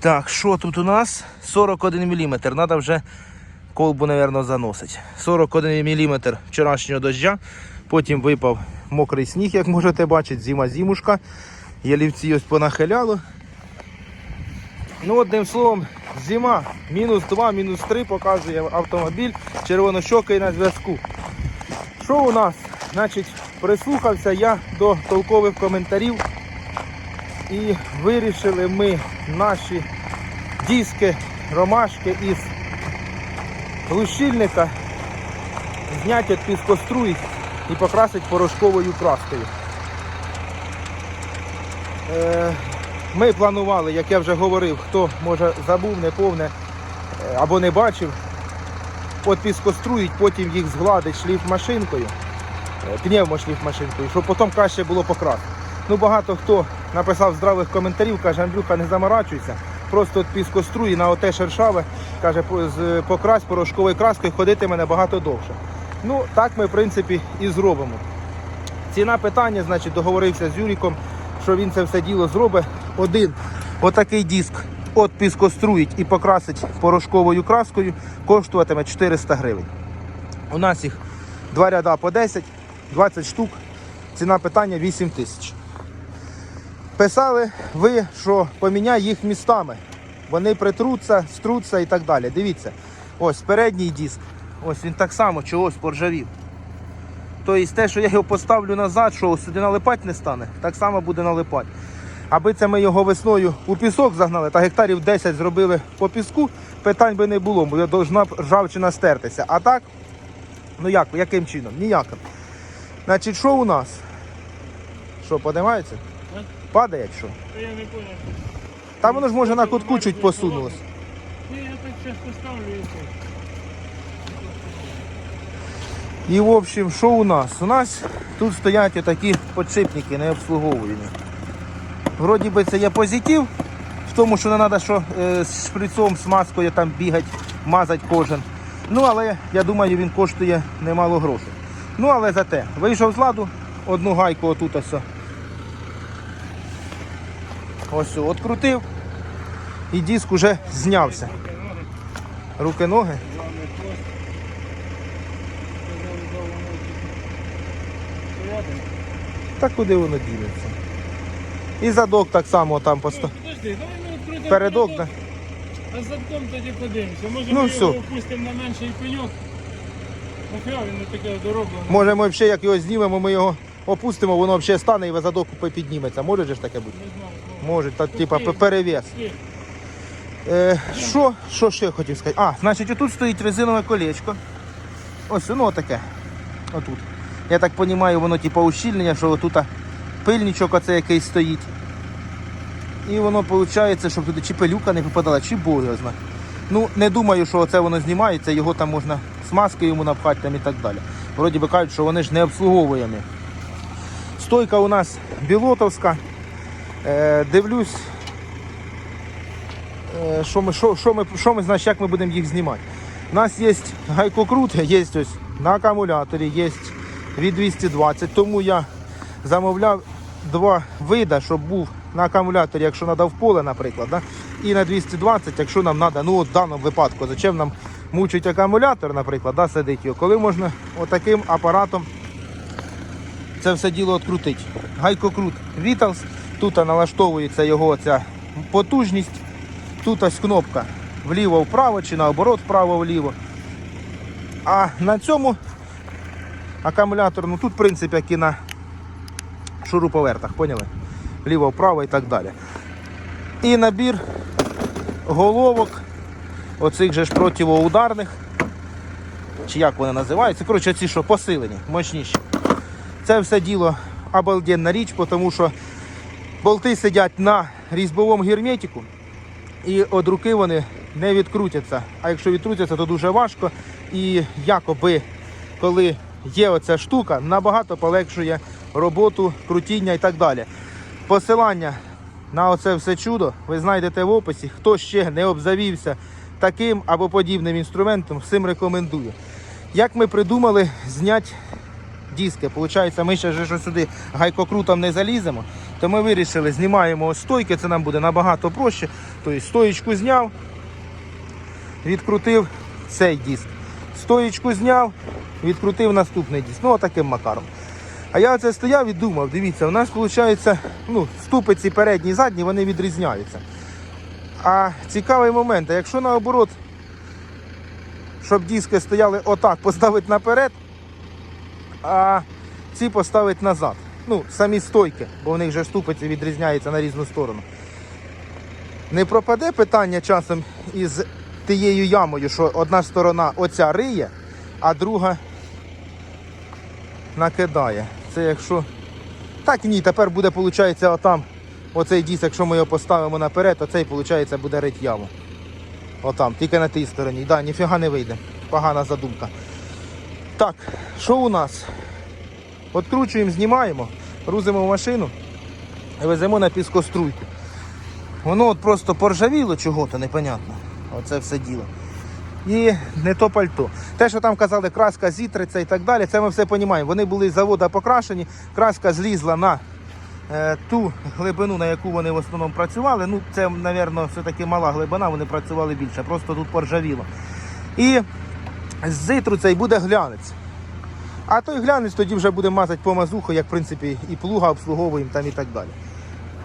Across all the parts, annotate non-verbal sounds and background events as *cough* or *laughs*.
Так, що тут у нас? 41 мм. Треба вже колбу, мабуть, заносити. 41 мм вчорашнього дождя. Потім випав мокрий сніг, як можете бачити, зима зимушка. Ялівці ось понахиляло. Ну, одним словом, зима. Мінус 2, мінус 3 показує автомобіль червонощокий на зв'язку. Що у нас? Значить, прислухався я до толкових коментарів і вирішили ми наші диски, ромашки із глушильника зняти піскоструй і покрасити порошковою краскою. Е, Ми планували, як я вже говорив, хто може забув, не повне е, або не бачив, от піскоструїть, потім їх згладить шліфмашинкою, е, пневмошліфмашинкою, щоб потім краще було покрасити. Ну багато хто написав здравих коментарів, каже, Андрюха, не заморачуйся, просто піскоструї на оте шершаве, каже, по- покрась порошковою краскою ходитиме набагато довше. Ну, так ми, в принципі, і зробимо. Ціна питання, значить, договорився з Юріком, що він це все діло зробить. Один отакий диск от піскоструїть і покрасить порошковою краскою, коштуватиме 400 гривень. У нас їх два ряда по 10, 20 штук. Ціна питання 8 тисяч. Писали ви, що поміняй їх містами. Вони притруться, струться і так далі. Дивіться, ось передній диск. Ось він так само чогось поржавів. Тобто те, що я його поставлю назад, що сюди налипати не стане, так само буде налипати. Аби це ми його весною у пісок загнали та гектарів 10 зробили по піску, питань би не було, бо должна ржавчина стертися. А так, ну як, яким чином? Ніяким. Значить, що у нас? Що, подимається? Падає чи що? Та я не понял. Та воно ж може на кутку чуть посунулось. Ні, я так зараз поставлю і все. І в общем, що у нас? У нас тут стоять отакі подшипники не обслуговувані. Вроді би це є позитив, в тому, що не треба що е, з шприцом, з маскою там бігати, мазати кожен. Ну, але я думаю, він коштує немало грошей. Ну, але зате, вийшов з ладу, одну гайку отут ось. Ось відкрутив. І диск уже знявся. Руки, ноги. Та куди воно дінеться? І задок так само там відкрутимо Передок, да? А задком тоді подивимося. Може Ну, ми все. його опустимо на менший пеньок. Нафіга він не таке дороблено. Може ми взагалі як його знімемо, ми його опустимо, воно взагалі стане і задок підніметься. Може ж таке бути? Не знаю. Може, та типа перевес. Е, Що що ще хотів сказати? А, значить, отут стоїть резинове колечко. Ось воно таке. Отут. Я так розумію, воно типа ущільнення, що отут пильничок оце якийсь стоїть. І воно виходить, щоб туди чи пилюка не попадала, чи Бог. Ну, не думаю, що це воно знімається, його там можна смазки йому напхати там і так далі. Вроді би кажуть, що вони ж не обслуговуємо. Стойка у нас білотовська. Е, дивлюсь, Е, що ми, що, що ми, що ми, значить, як ми будемо їх знімати. У нас є гайкокрут, є ось на акумуляторі, є від 220, тому я замовляв два вида, щоб був на акумуляторі, якщо треба в поле, наприклад, да? і на 220, якщо нам треба, ну от в даному випадку, зачем нам мучить акумулятор, наприклад, да, сидить його, коли можна отаким апаратом це все діло відкрутити. Гайкокрут Vitals, тут налаштовується його ця потужність. Тут ось кнопка вліво-вправо чи наоборот вправо-вліво. А на цьому акумулятор, ну тут в принципі як і на шуруповертах, поняли? Вліво-вправо і так далі. І набір головок, оцих же ж противоударних, чи як вони називаються, коротше, ці що посилені, мощніші. Це все діло обалденна річ, тому що болти сидять на різьбовому герметику. І від руки вони не відкрутяться. А якщо відкрутяться, то дуже важко. І якоби, коли є оця штука, набагато полегшує роботу, крутіння і так далі. Посилання на оце все чудо ви знайдете в описі. Хто ще не обзавівся таким або подібним інструментом, всім рекомендую. Як ми придумали зняти диски. Получається, ми ще ж сюди гайкокрутом не заліземо. То ми вирішили, знімаємо стойки, це нам буде набагато проще. Тобто стоїчку зняв, відкрутив цей диск. Стоїчку зняв, відкрутив наступний диск. Ну, отаким макаром. А я оце стояв і думав, дивіться, у нас виходить, ну, ступиці передні і задні, вони відрізняються. А цікавий момент, а якщо наоборот, щоб диски стояли отак, поставити наперед, а ці поставити назад. Ну, самі стойки, бо в них вже ступиці відрізняються на різну сторону. Не пропаде питання часом із тією ямою, що одна сторона оця риє, а друга накидає. Це якщо. Так ні, тепер буде, виходить, отам оцей діск, якщо ми його поставимо наперед, то цей, виходить, буде рить яму. Отам, тільки на тій стороні. Да, ніфіга не вийде. Погана задумка. Так, що у нас? Откручуємо, знімаємо, грузимо в машину і веземо на піскоструйку. Воно от просто поржавіло чого-то, непонятно. Оце все діло. І не то пальто. Те, що там казали, краска зітриться і так далі, це ми все розуміємо. Вони були з завода покрашені, краска злізла на е, ту глибину, на яку вони в основному працювали. Ну, це, мабуть, все-таки мала глибина, вони працювали більше, просто тут поржавіло. І з зитру цей буде глянець. А той глянець тоді вже буде мазати по мазуху, як в принципі і плуга обслуговуємо там і так далі.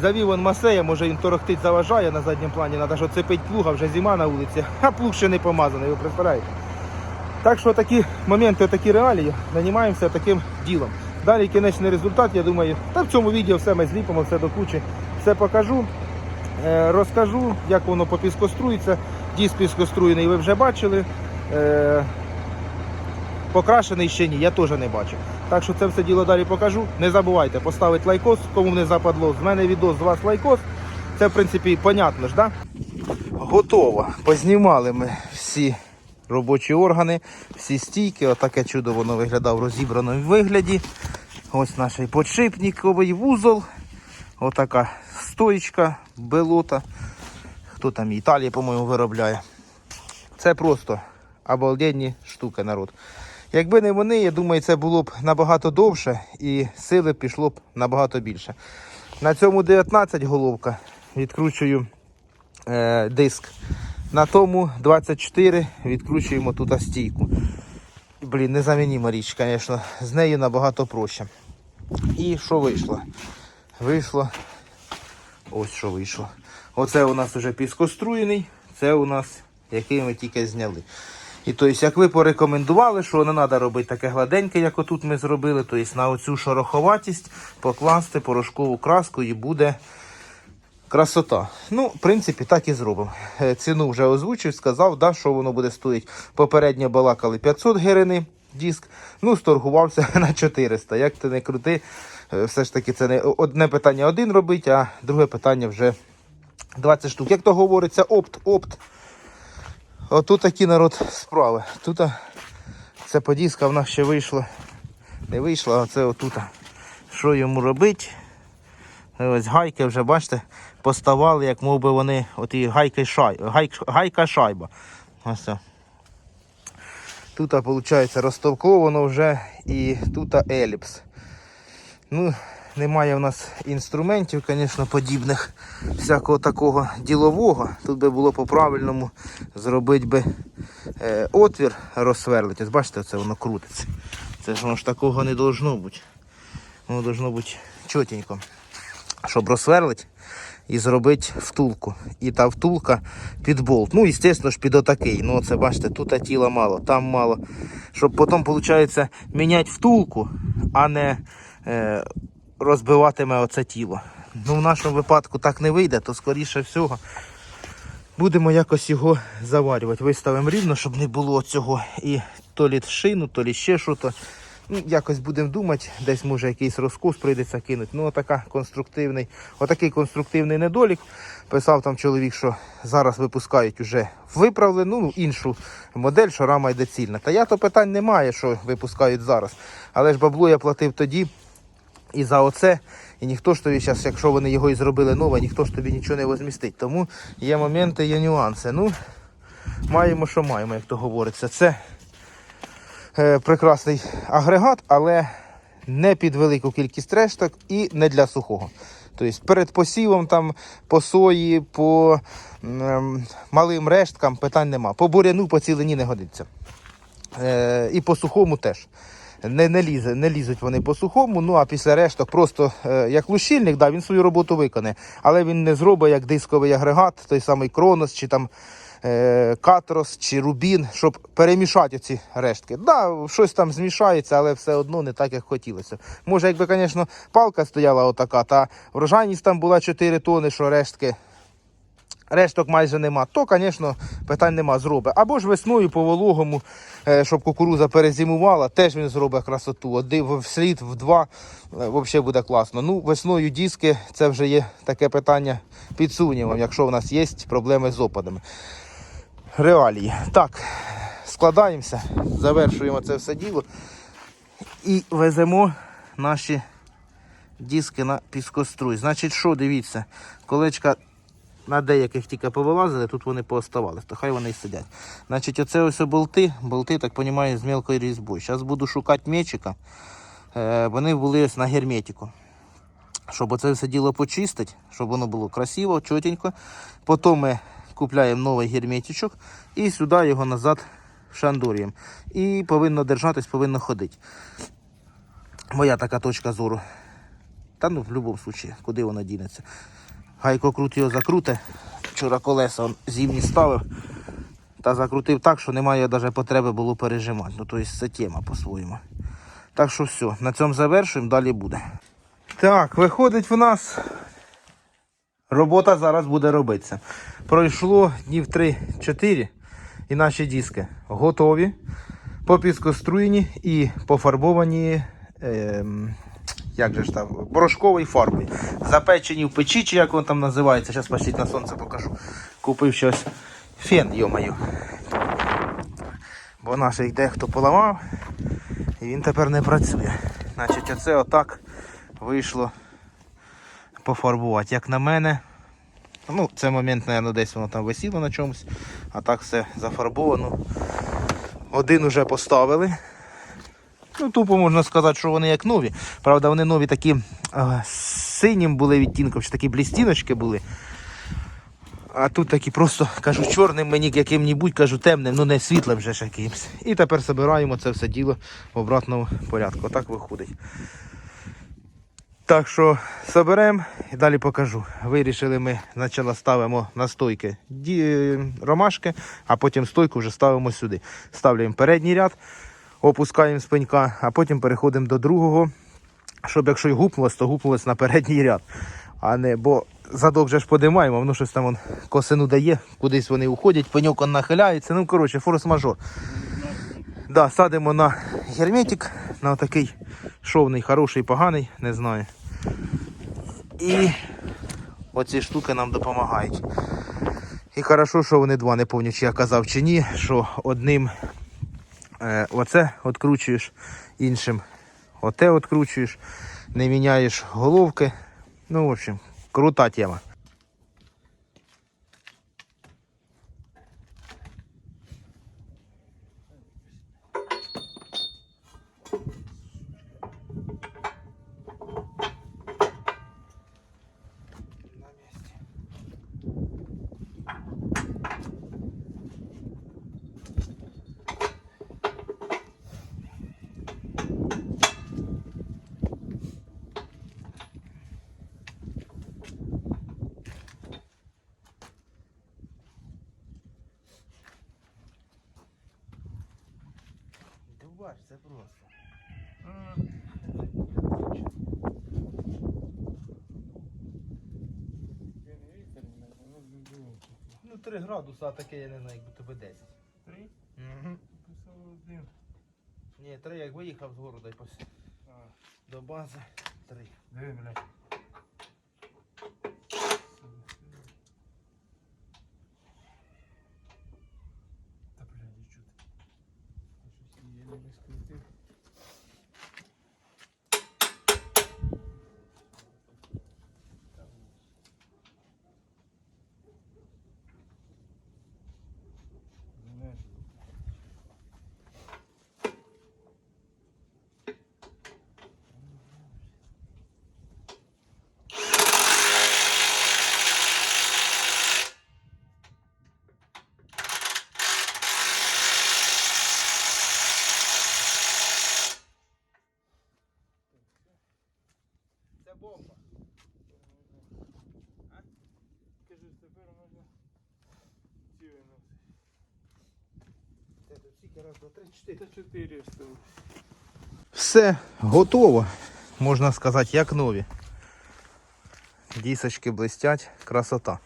Завів он Масея, може він торохтить заважає на задньому плані, треба ж оцепить плуга, вже зима на вулиці, а плуг ще не помазаний, ви представляєте? Так що такі моменти, такі реалії, займаємося таким ділом. Далі кінечний результат, я думаю, та в цьому відео все ми зліпимо, все до кучі, все покажу, е, розкажу, як воно попіскострується. Діск піскоструєний ви вже бачили. Покрашений ще ні, я теж не бачу. Так що це все діло далі покажу. Не забувайте поставити лайкос, кому не западло. З мене відео, з вас лайкос. Це в принципі понятно ж, да? Готово. Познімали ми всі робочі органи, всі стійки. Отаке чудо воно виглядав в розібраному вигляді. Ось наш подшипниковий вузол. Отака стоїчка, белота. Хто там Італія, по-моєму, виробляє. Це просто обалденні штуки, народ. Якби не вони, я думаю, це було б набагато довше і сили пішло б набагато більше. На цьому 19 головка відкручую е, диск. На тому 24 відкручуємо тут стійку. Блін, незамініма річ, звісно. З нею набагато проще. І що вийшло? Вийшло. Ось що вийшло. Оце у нас вже піскоструєний, це у нас який ми тільки зняли. І тобто, як ви порекомендували, що не треба робити таке гладеньке, як отут ми зробили, тобто на оцю шороховатість покласти порошкову краску і буде красота. Ну, в принципі, так і зробимо. Е, Ціну вже озвучив, сказав, да, що воно буде стоїть. Попередньо балакали 500 гривень диск, ну, сторгувався *laughs* на 400. Як ти не крути, е, все ж таки це не одне питання один робить, а друге питання вже 20 штук. Як то говориться, опт, опт. Отут такі народ справи. Тут це подіска в нас ще вийшла. Не вийшла, а це отут. Що йому робити? Ось гайки вже, бачите, поставали, як мов би вони, от і гайки шай, гай, гайка шайба. Ось. Тут, виходить, розтовковано вже і тут еліпс. Ну, немає в нас інструментів, звісно, подібних всякого такого ділового. Тут би було по-правильному зробити би е, отвір розсверлити. Бачите, це воно крутиться. Це ж воно ж такого не должно бути. Воно должно бути чотенько. Щоб розсверлити і зробити втулку. І та втулка під болт. Ну, і, звісно ж, під отакий. Ну, це бачите, тут тіла мало, там мало. Щоб потім, виходить, міняти втулку, а не е, розбиватиме оце тіло. Ну, в нашому випадку так не вийде, то скоріше всього будемо якось його заварювати. Виставимо рівно, щоб не було цього і то лі шину, то лі ще щось. Ну, якось будемо думати, десь може якийсь розкус прийдеться кинути. Ну, отака конструктивний, отакий конструктивний недолік. Писав там чоловік, що зараз випускають уже виправлену, ну, іншу модель, що рама йде цільна. Та я то питань немає, що випускають зараз. Але ж бабло я платив тоді і за оце. І ніхто ж тобі зараз, якщо вони його і зробили нове, ніхто ж тобі нічого не возмістить. Тому є моменти, є нюанси. Ну, маємо, що маємо, як то говориться. Це е, прекрасний агрегат, але не під велику кількість решток і не для сухого. Тобто перед посівом там по сої, по ем, малим решткам питань нема. По буряну по цілині не годиться. Е, і по сухому теж. Не, не, лізе, не лізуть вони по сухому, ну а після решток просто е, як лущильник, да, він свою роботу виконає. Але він не зробить як дисковий агрегат, той самий Кронос, чи там е, Катрос, чи Рубін, щоб перемішати ці рештки. Да, щось там змішається, але все одно не так, як хотілося. Може, якби, звісно, палка стояла отака, та врожайність там була 4 тони, що рештки решток майже нема, то, звісно, питань нема, зробить. Або ж весною по вологому, е, щоб кукуруза перезимувала, теж він зробить красоту. Один вслід, в два, взагалі буде класно. Ну, весною диски, це вже є таке питання під сумнівом, якщо в нас є проблеми з опадами. Реалії. Так, складаємося, завершуємо це все діло і веземо наші диски на піскоструй. Значить, що, дивіться, колечка на деяких тільки повилазили, тут вони пооставались, то хай вони і сидять. Значить, оце ось болти, болти, так розумію, з мелкою різьбою. Зараз буду шукати мечика. Е, вони були ось на герметику. Щоб оце все діло почистити, щоб воно було красиво, чотенько. Потім ми купляємо новий герметичок і сюди його назад шандурюємо. І повинно держатись, повинно ходити. Моя така точка зору. Та ну в будь-якому випадку, куди воно дінеться. Гайко крут його закруте. Вчора колеса он зимні ставив та закрутив так, що немає навіть потреби було пережимати. Ну, тобто це тема по-своєму. Так що все, на цьому завершуємо, далі буде. Так, виходить в нас. Робота зараз буде робитися. Пройшло днів 3-4 і наші диски готові, попіскоструєні і пофарбовані. ем, як же ж там, порошковою фарбою. Запечені в печі, чи як воно там називається. Зараз пошліть на сонце покажу. Купив щось фен, йомаю. Бо наш їх дехто поламав і він тепер не працює. Значить, оце отак вийшло пофарбувати. Як на мене, ну, це момент, мабуть, десь воно там висіло на чомусь, а так все зафарбовано. Один уже поставили. Ну, тупо можна сказати, що вони як нові. Правда, вони нові такі е, синім були відтінком, що такі блістіночки були. А тут такі просто, кажу, чорним мені яким-небудь, кажу, темним, ну не світлим вже ж якимось. І тепер збираємо це все діло в обратному порядку. Отак виходить. Так що соберемо і далі покажу. Вирішили ми спочатку ставимо на стойки ромашки, а потім стойку вже ставимо сюди. Ставляємо передній ряд, опускаємо з пенька, а потім переходимо до другого, щоб якщо й гупнулось, то гупнулось на передній ряд. А не, бо задок же ж подимаємо, воно щось там вон, косину дає, кудись вони уходять, пеньок он нахиляється. Ну, коротше, форс-мажор. Да, садимо на герметик, на такий шовний, хороший, поганий, не знаю. І оці штуки нам допомагають. І хорошо, що вони два, не пам'ятаю, чи я казав чи ні, що одним оце відкручуєш, іншим оте відкручуєш, не міняєш головки. Ну, в общем, крута тема. Це просто. Ну, 3 градуса, а таке я не знаю, якби тебе 10. Три? Угу. Писав один. Ні, 3 як виїхав з города і пос... До бази 3. диви, блядь. Та, блядь, і чути. Щось її не скрутив. Знаєш, Раз, два, три, чотири. Це 400. Все готово, можна сказати, як нові. Дісочки блистять, красота.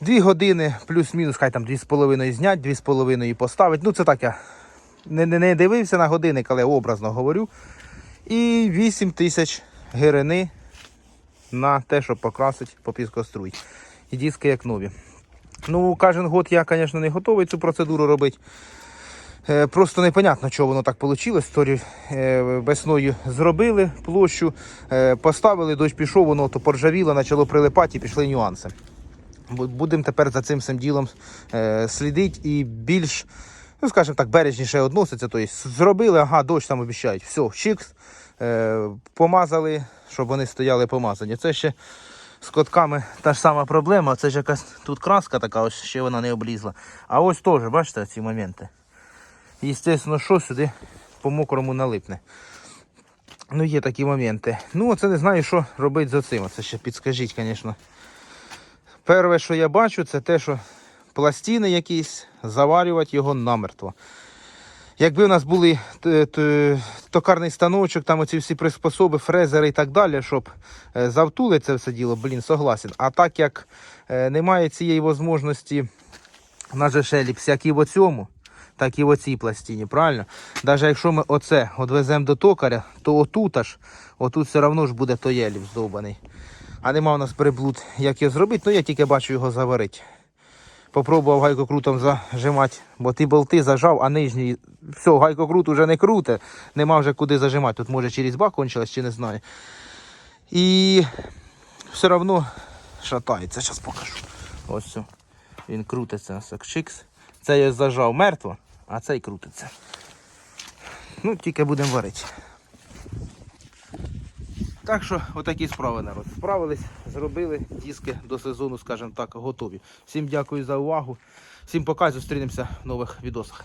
Дві години плюс-мінус, хай там дві з половиною знять, дві з половиною поставить. Ну це так я не, не, дивився на годинник, але образно говорю. І 8 тисяч гирини на те, щоб покрасити по піскоструй. І диски як нові. Ну, кожен год я, звісно, не готовий цю процедуру робити. Е, Просто непонятно, чого воно так вийшло. Торі е, весною зробили площу, е, поставили, дощ пішов, воно то поржавіло, почало прилипати і пішли нюанси. Будемо тепер за цим всім ділом слідити і більш, ну скажімо так, бережніше відноситься. Тобто зробили, ага, дощ там обіцяють. Все, чікс, помазали, щоб вони стояли помазані. Це ще з котками та ж сама проблема. Це ж якась тут краска така, ось ще вона не облізла. А ось теж, бачите, ці моменти. Естественно, що сюди по мокрому налипне. Ну, є такі моменти. Ну, оце не знаю, що робити з цим. Це ще підскажіть, звісно. Перше, що я бачу, це те, що пластини якісь, заварювати його намертво. Якби у нас були т- токарний станочок, там оці всі приспособи, фрезери і так далі, щоб е, завтулити це все діло, блін, согласен. А так як е, немає цієї можливості на жешеліпс, як і в оцьому, так і в оцій пластині, правильно? Навіть якщо ми оце відвеземо до токаря, то отут аж, отут все одно ж буде тоєлів здовбаний. А нема у нас приблуд, як його зробити, ну я тільки бачу його заварити. Попробував гайкокрутом зажимати, бо ті болти зажав, а нижній, все, гайкокрут уже не круте, нема вже куди зажимати. Тут може через бак кончилось, чи не знаю. І все одно шатається, зараз покажу. Ось. Він крутиться, як. Це я зажав мертво, а цей крутиться. Ну, тільки будемо варити. Так що, отакі справи, народ. Справились, зробили диски до сезону, скажімо так, готові. Всім дякую за увагу. Всім пока, зустрінемося в нових відосах.